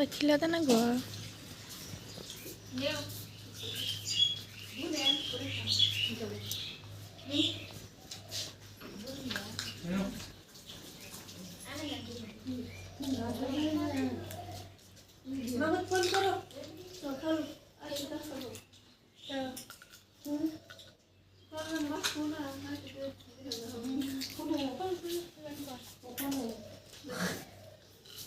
আর খিলাতে না গো মামার ফোন করো সকাল আসতে খাব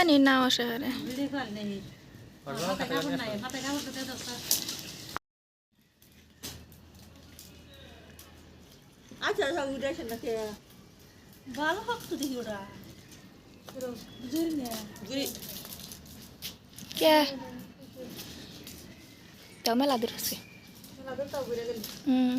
বানি নাও শহরে। আচ্ছা সব উঠেছে না কে? ভালো হোক তো দেখি ওরা। বুঝলি না কে? তাও মেলা দূর আছে। হুম।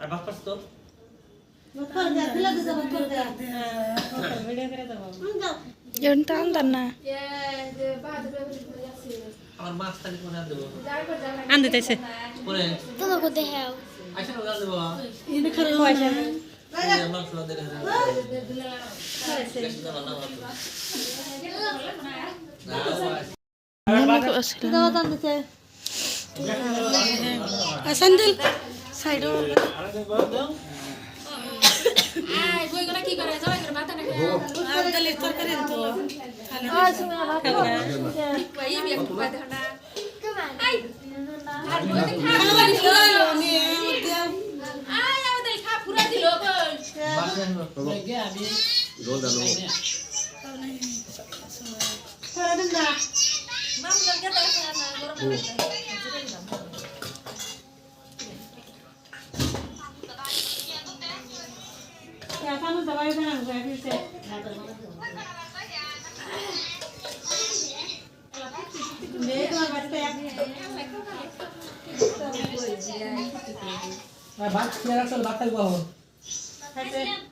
আর ভাত তো এখন তো আনতাম না আমার মাছ থাকি কোনে আর দেবো আন দিতেছে কোনে তোমাকে দেখাও না। না না না স্যান্ডেল? সাইড তরকারি তো এখন দবাই বানা গেছে দেখ তোমার বাড়িতে ভাত খেয়ে রাখছো ভাত থাকব এখন আছে তুমি তো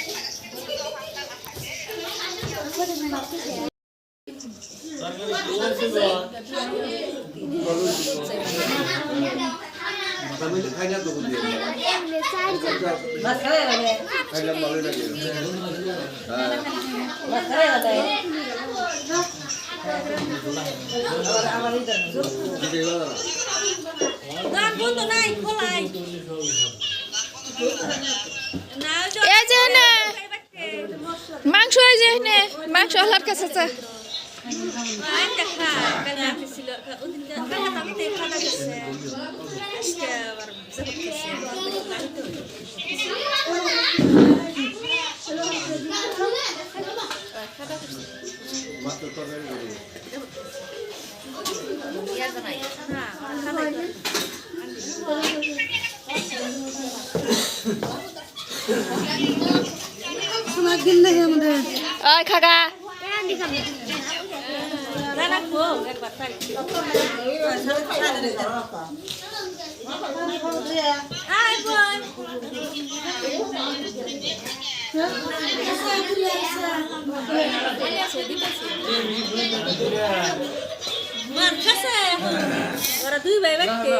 দেখা খিলাই কে রোজ আর আমি কত ভাত না মাংস এই যে নে মাংস হলার কাছে আছে আরেকটা খা ওই খাগা রানা খো একবার তাই আয় বোন মান কাছে ওরা দুই ভাই ব্যক্তি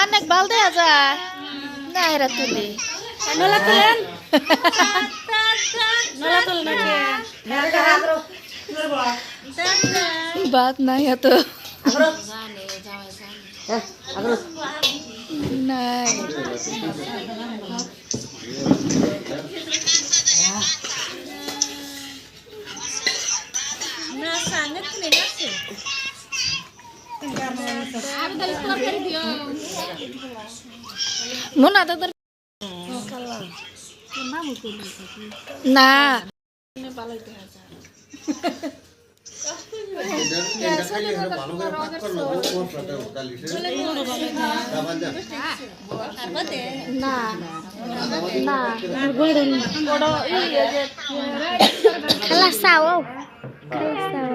অনেক ভালো দেয়া যায় না তুলি নলা তুলেন নলা তুল দাদা বাত নাই এত নাই না সাঙ্গত নেই আছে মোনা দাদার না। খালা চাও হ্যাঁ খালা চাও।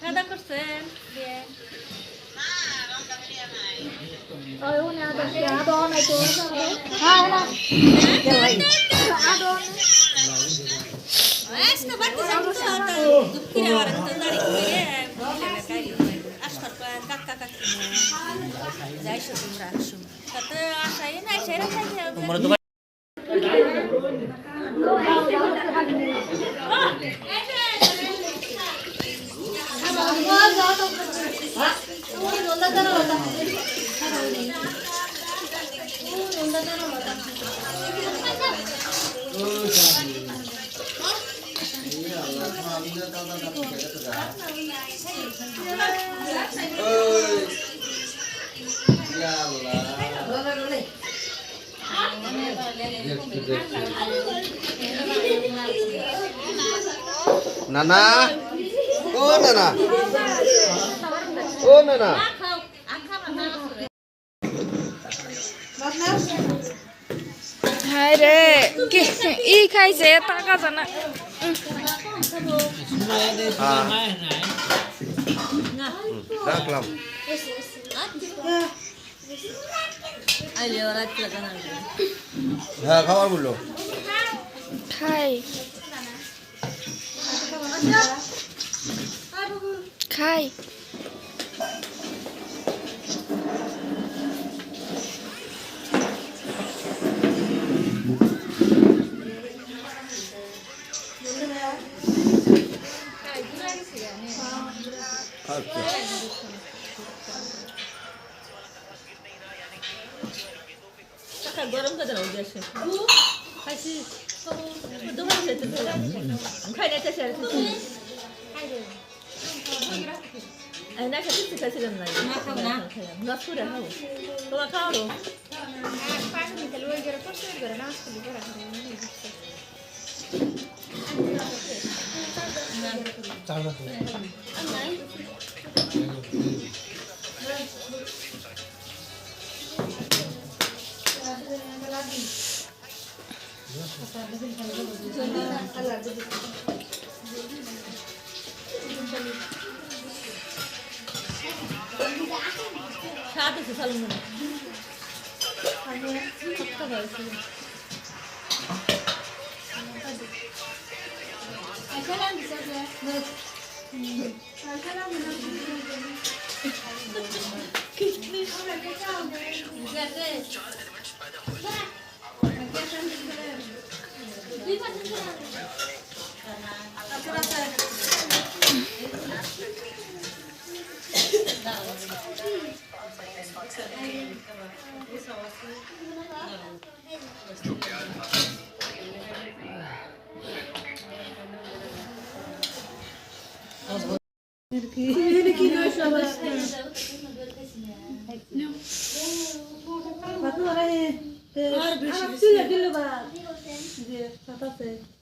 খাওয়া করছেন দিয়ে আজকে বাড়তে যাব তো তো দুঃখিরে আর তো দাঁড়ি করে আসার পর কাকা কাকি যাই সব তোমরা আসো তাতে আসাই না সেরা ও নানা ও নানা হায় রে ই খাইছে টাকা জানা। রাখলাম হ্যাঁ খাবার বলল। খাই খাই। গরম করে দাও গ্যাসে খাইছি। দোকান খাই أنا كتبت كتير من هنا نصورة هو هو كارو. تعرف Gracias. না চাষে আর কিছু এই না খাইছি খাইছিলাম না না খাও না না করে খাও তোমার খাও স্বাদ আছে চালু মনে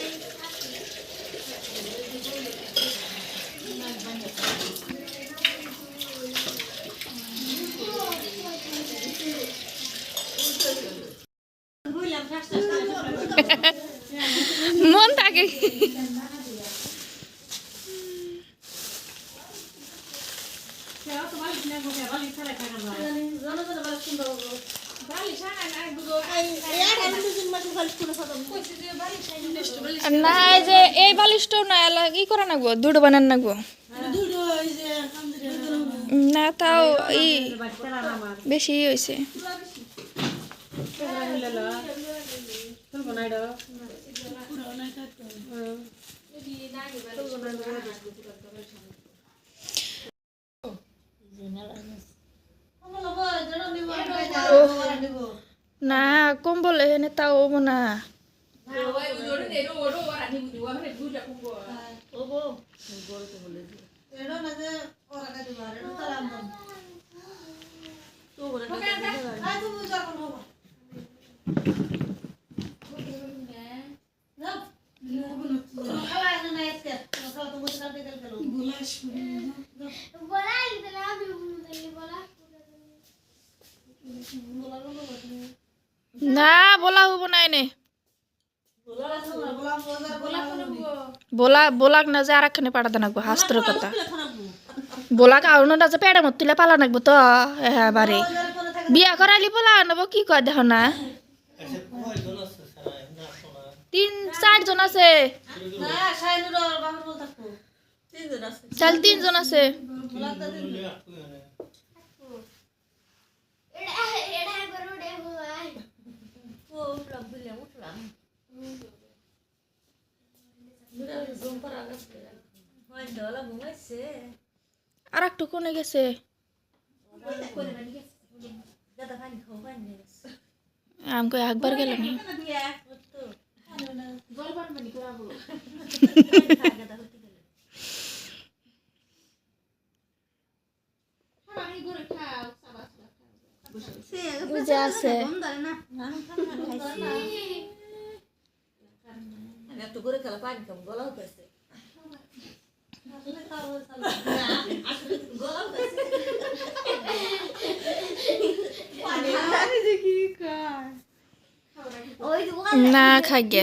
মন থাকে। না যে এই বালিশটাও না ই করা নাগবো দুটো বানান না, তাও ই বেশি হয়েছে না কম্বল এখানে তাও হব না না না বলা বলাক না যে আর একখানে পাঠাতে নাকবো হাস্তর কথা। বলাক আউনো না যে পেড়ে মত তুলে পালা নাকবো তো হ্যাঁ বারে বিয়া করালি বলা নেব কি কয় দেখো না? তিন চারজন আছে। চাল তিনজন আছে ও উঠলাম বুঝলাম উঠলাম হয় দলা ঘুমাইছে আর একটু কোনে গেছে। আমাকে একবার গেল নি? আছে। একটু করে খেলা পানি খাব গলা হতেছে না খাই গে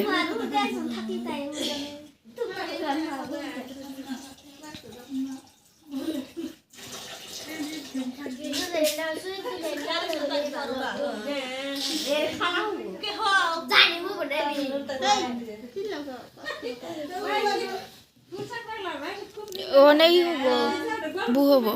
অনেক হব বু হব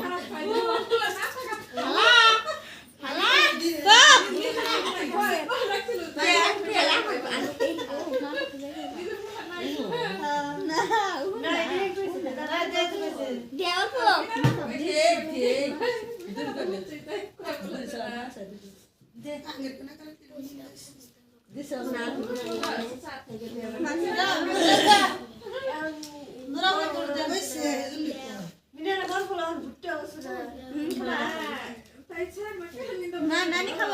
না নানি খাব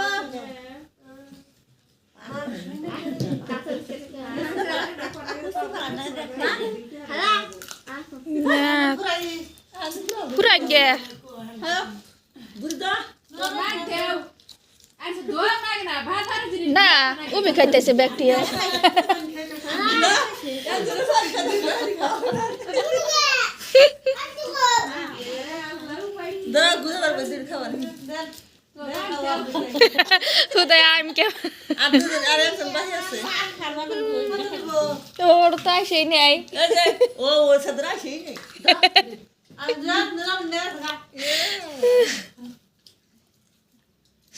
না পুরা গে না উবি খাইতেছে ব্যক্তি দাঁড়া গুজে দাঁড়া দিন খাবার খুদাই আইম কে আর দুজন আর একজন বাহি আছে ওর তো আসেই নাই এই যে, ও ও সাদরা সেই নেই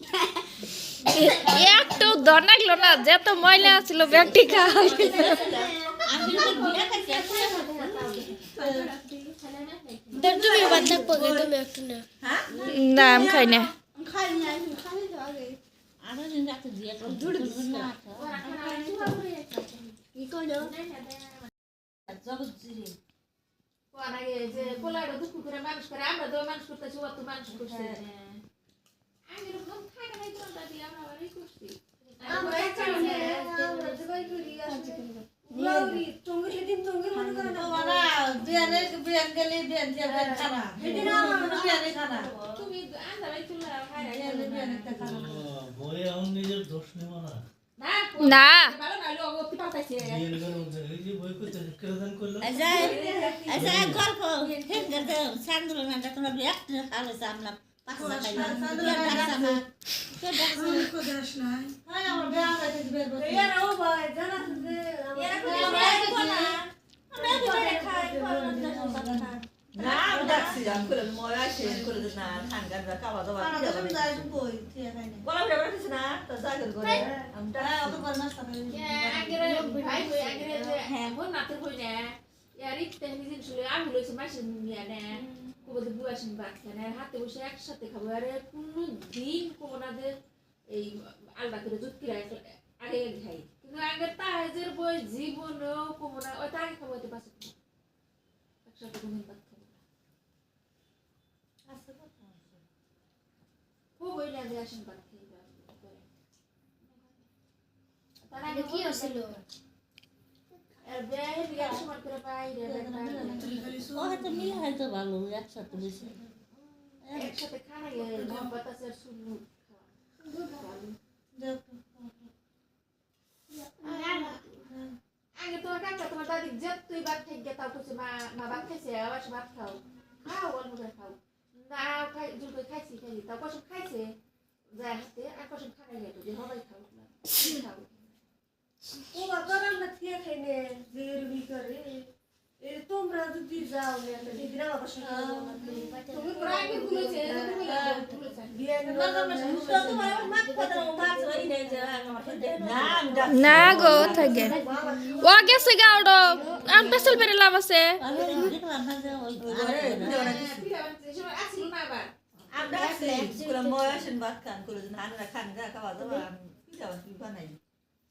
লজ্জা দিছে দিও মারো একটু দর লাগল না যত ময়লা ছিল ব্যক্তি খাওয়াল তুমি বাদ থাকব তুমি একটু না আমি খাই না। বিয়ান গেলে বিয়ান দিয়ে বিয়ান খানা বিয়ানে খানা বিয়ানে বিয়ানে খানা বই এখন নিজের দোষ নেব না। আচ্ছা আচ্ছা গল্প। সান্দুল না তোমরা বিয়াত আলো হ্যাঁ আমার বিয়া হইছে বিয়ার বসে এরা ও ভাই জানা তুমি এরা কো না আমরা বিয়ারে খাই না আমি আসে করে দিস না খান গান খাওয়া দাওয়া কি যাবে বলা বলা বলা কিছু না তো জাগর করে আমি ডাকছি একসাথে খাব। আরে কোনো দিন কোমনাদের এই আলাদা করে জুত কিরা আগে আগে খাই। কিন্তু আগের তাহাজের বই জীবনেও কোমনা ওই আগে খাব হয়তো পাশে একসাথে কোনো ভাত খাব খুব ওই লাগে আসেন ভাত খেয়ে তার আগে কি হয়েছিল? আর বেয়ে বিয়ার সময় করে বাইরে ও হয়তো মিলে হয়তো ভালো একসাথে বেশি। একসাথে খানা গেলে বাতাস আর শুনু আগে তোমার কাকা তোমার দাদি যত তুই ভাত খাই গে তাও কিছু মা মা ভাত খাইছে আবার ভাত খাও। খাও অল্প করে খাও। না খাই জোর করে খাইছি খাইছি তাও কসম খাইছে যায় হাতে আর খানা গেলে যে সবাই খাও। খাও। তোমরা যদি যাও দিদিরা বাবার তুমি প্রায় ভুলেছে তুমি ভুলেছে না আমি ডাকছি না। গো থাকে। ও গেছে গা ওডো। আম পেছল বেরে লাভ আছে। ঘরে ভিডিও না কিছু। আসিল না আবার। আমি ডাকছি করে মই আসেন খান করে খান গা খাওয়া দাওয়া আমি কি যাওয়া কি বানাই?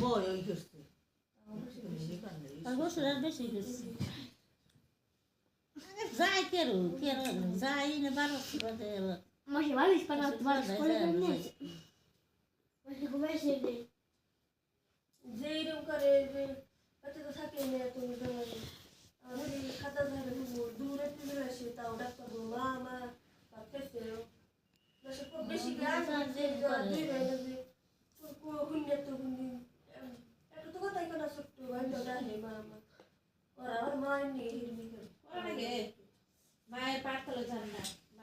বয় ওই করছে বেশি গেছে যাই কেরো কেরো যাই না বারো বাজে মাসে বালিশ পানা তোমার যাই, স্কুলে যাই, কেমনে যাই। মাসে ঘুমাইছে রে যে এরকম করে বাচ্চা তো থাকে না তুমি তো আমাদের খাতা ধরে দূরে তুলে আসে তাও ডাক্তার বলব মা ভাবতেছে খুব বেশি গাছ হুন্ডে তো হুন্ডি একটু তো কথাই কথা ছোট্ট ভাই তো ডাকে মা মা ওরা আমার মা নিয়ে হিরমি করে মায়ের পাঠতলে যান না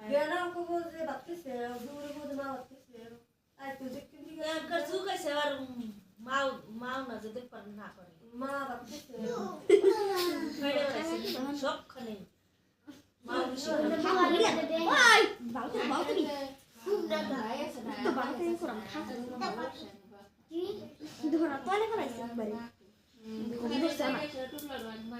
বেলা কবো যে ভাবতেছে দূরে বলতে মা ভাবতেছে আর তো দেখতে দিকে এমকার চুক আছে আবার মাও মাও না যে দেখবার না করে মা ভাবতেছে বাইরে বেড়াইছে সবখানে মাও বেশি খাওয়া লিখে দে ওই বালতি বালতি তো বালতি করাম খাতা কি ধরা তোলে করাইছে একবারে এ আগেকার যুগ তো বাসন না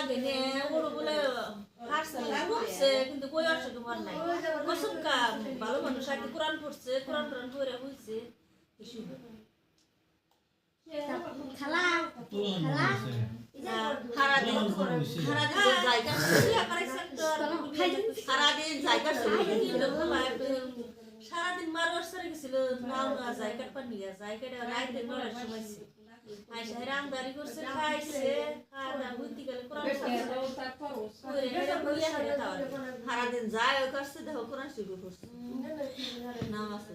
তো আসছিল আগে নে ওরা বলে হারছে মরছে কিন্তু কই অসুখ মর নাই? অসুখ ভালো মানুষ আগে কোরআন পড়ছে কোরআন কোরআন পড়ে হইছে খালা খালা। সারাদিন মারবার সারে গেছিল না জায়গা পানি জায়গাটা রাইতে নড়ার সময় আইসা রামদারি করছে খাইছে খাওয়া বুদ্ধি গেলে কোরআন সারাদিন যায় ও করছে দেখো কোরআন শুরু করছে নাম আছে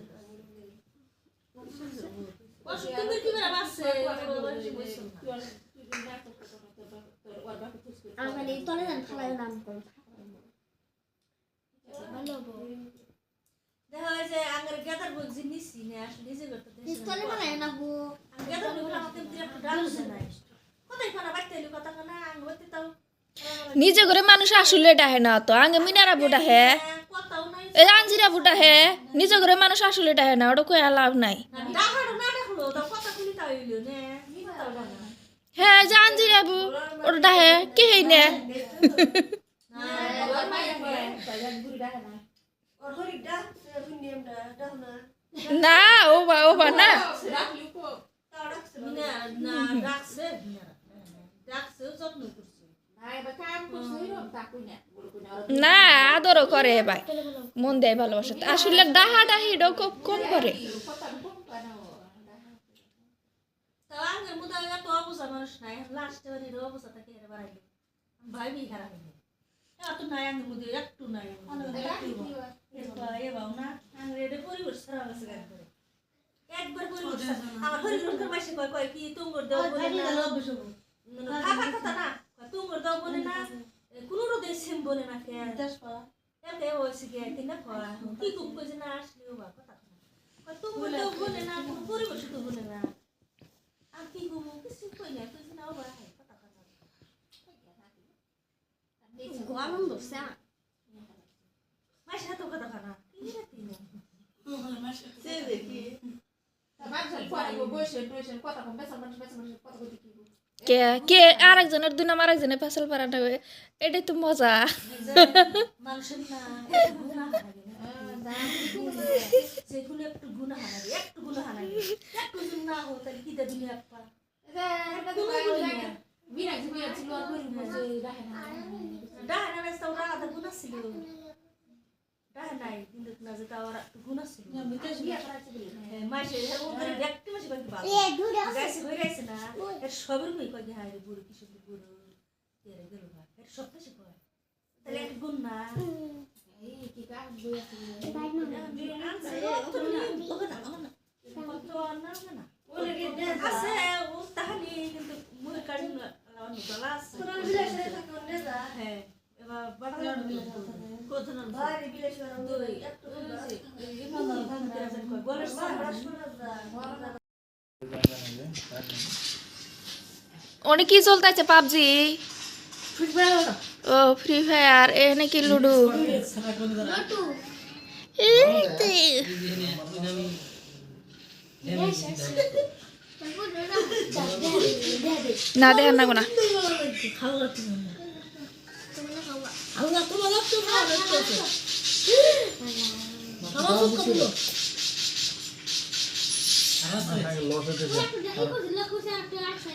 আমার এই তলে যান খালা নাম করো ভালো দেখা হয় যে গেদার বই জিনিস নিয়ে আসলে নিজে করতে তলে বানায় না বউ গেদার বই আমাকে একটু ডাল নাই কোথায় খানা বাইতে এলি কথা খানা আঙ্গ বাইতে তাও নিজে করে মানুষ আসলে ডাহে না তো আগে মিনারা বুটা হে। এই আঞ্জিরা বুটা হে নিজে করে মানুষ আসলে ডাহে না ওটা কই লাভ নাই। হ্যাঁ যে আঞ্জিরা বু ওটা ডাহে কে হেই নে ওর হরি ডাক হুন্ডিয়ামটা ডাক না না ও বা ও বা না। না না ডাকছে ডাকছে যত্ন করছে। না আদরও করে ভাই মন দেয় ভালোবাসা। আসলে ডাহা ডাহি খুব কম করে। মানে খারাপ মধ্যে একটু নাই না করে একবার পরিবেশ আমার হরিগ্রন্থের মাসে কয় কয় কি তুঙ্গর দেও বলে না খাবার কথা না কয় তুঙ্গর দেও বলে না কোনো রোদে সেম বলে না কে একে ওইসে কে কিনা কয় কি কুম কইছে না আসলেও বা কথা কয় তুঙ্গর দেও বলে না কোনো পরিবেশ বলে না আর কি কুম কিছু কই না কইছে না কি কে কে আরেকজনের দুই নাম আরেকজনের ফেসল পারাটা হবে এটাই তো মজা মানুষের না গুণা হানাগে যেগুলো একটু গুণা হানাগে একটু গুণা হানাগে একটু যদি না হো তাহলে কি দে দুনিয়া পা ডাহানা রাস্তা ওরা আধা গুণা ছিল ওরা একটু গুণা ছিল মাসে ওদের ব্যক্তি মাসে কয়েক বাবা গাইছে হয়ে গেছে না এর সবের কই কয় রে বুড়ো এর গেল না এর সব কিছু কয় তাহলে এক গুণ না আছে ও তাহলে কিন্তু মুই কাড়ি না গলা আছে কোন বিলাসে থাকে অন্য যা হ্যাঁ এবার বাড়া কোথাও না ভারী বিলাসে দুই একটু এই এই বলে ভাড়া শোনা যা ওনে কি চলতেছে পাবজি ও ফ্রি ফায়ার এ নাকি লুডো না দেখেন না গোনা খাওয়া তোমার একটু খাওয়া খাওয়া খুব খাব আর আছে?